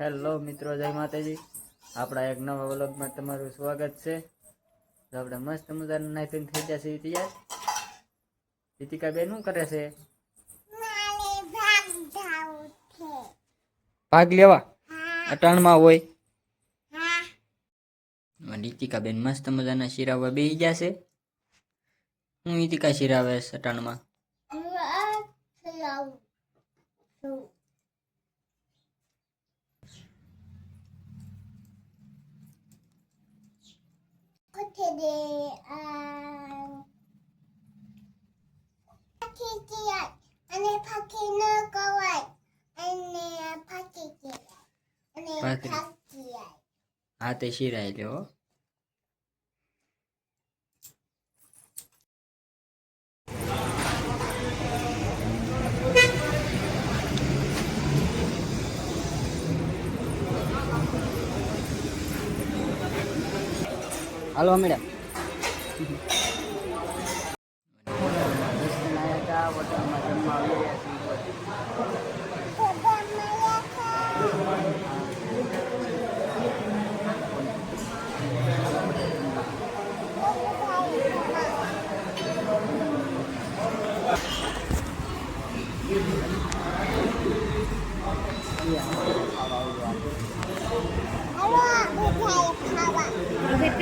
Hello મિત્રો, જય માતાજી. આપણા એક નવા વ્લોગમાં તમારું સ્વાગત છે. આપણે મસ્ત મજાનું નાઈન થઈ જશે ઇતિહાસ રીતિકા બેન શું કરે છે? ભાગ લેવા? અટાણમાં હોય. રીતિકા બેન મસ્ત મજાના શિરાવા બેસી જશે હું રીતિકા શિરાવે છે અટાણમાં અને ફાકી ન કવાય અને ફાકી કહેવાય અને ફાકી. ફાકી હા તે શિરાય લ્યો હાલો મેડમ.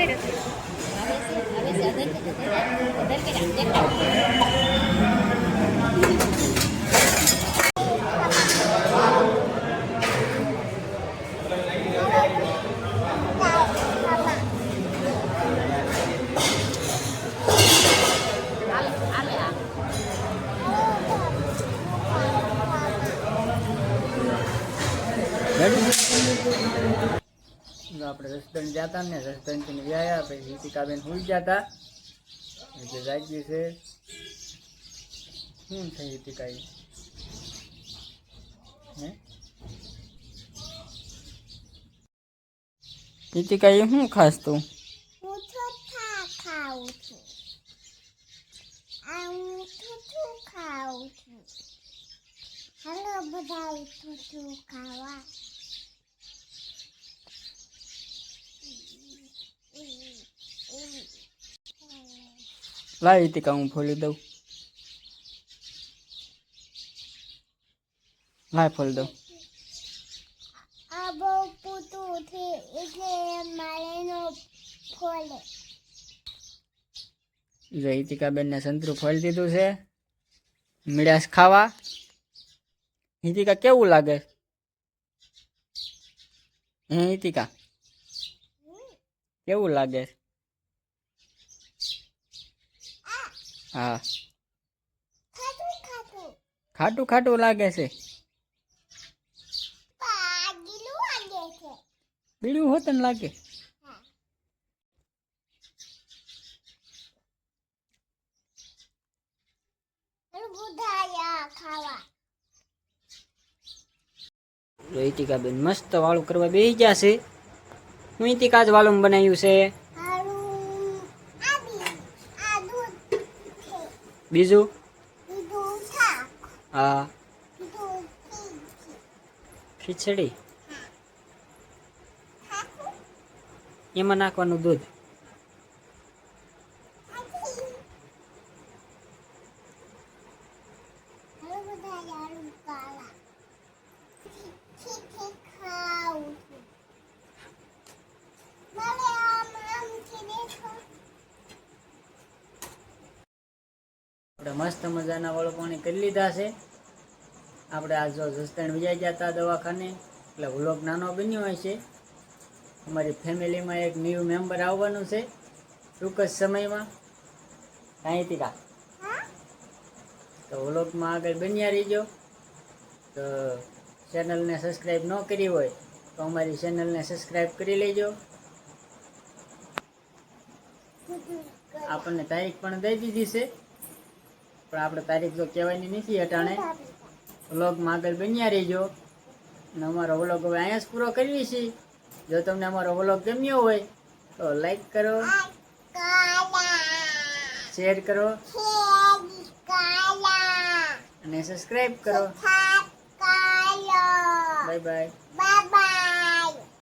বেড়েছে Thank you. આપણે રસદણ જતા ને રસદણથી વ્યાયા, પછી રીતિકાબેન હુઈ જતા. એટલે જાગી છે. શું છે રીતિકા ઈ? હે? રીતિકા એ શું ખાસ તું? હું ચોથા ખાઉં છું. આ હું ચોથું ખાઉં છું. હાલો બધા ચોથું ખાવા. લાય રીતિકા હું ફોલી દઉં? લાય ફોલી દઉં. જો હિતિકાબેન ને સંતરું ફોલી દીધું છે મીડાસ ખાવા. હિતિકા કેવું લાગે? હે હિતિકા? કેવું લાગે? હા. ખાટું ખાટું. લાગે છે. બીડું હોત ને લાગે? રોહિતિકા બેન મસ્ત વાળું કરવા બેસી ગયા છે. હું જ વાળું બનાવ્યું છે. બીજું? હા. ખીચડી. ખીચડી? એમાં નાખવાનું દૂધ? આપણે મસ્ત મજાના વાળો પાણી કરી લીધા છે. આપણે આ જો જસદણ વિજાઈ ગયા હતા દવાખાને, એટલે વ્લોગ નાનો બન્યો હોય છે. અમારી ફેમિલીમાં એક ન્યૂ મેમ્બર આવવાનું છે, ટૂંક જ સમયમાં. કાંઈ તીકા તો વ્લોગમાં આગળ બન્યા રહીજો. તો ચેનલને સબસ્ક્રાઈબ ન કરી હોય, તો અમારી ચેનલને સબસ્ક્રાઈબ કરી લેજો. આપણને તારીખ પણ દઈ દીધી છે. પણ આપણે તારીખ તો કહેવાની નથી અટાણે. વ્લોગમાં આગળ બન્યા રહીજો. અને અમારો વ્લોગ હવે અહીંયા જ પૂરો કરીએ છે જો તમને અમારો વ્લોગ ગમ્યો હોય તો લાઈક કરો. શેર કરો. અને સબસ્ક્રાઈબ કરો. Bye bye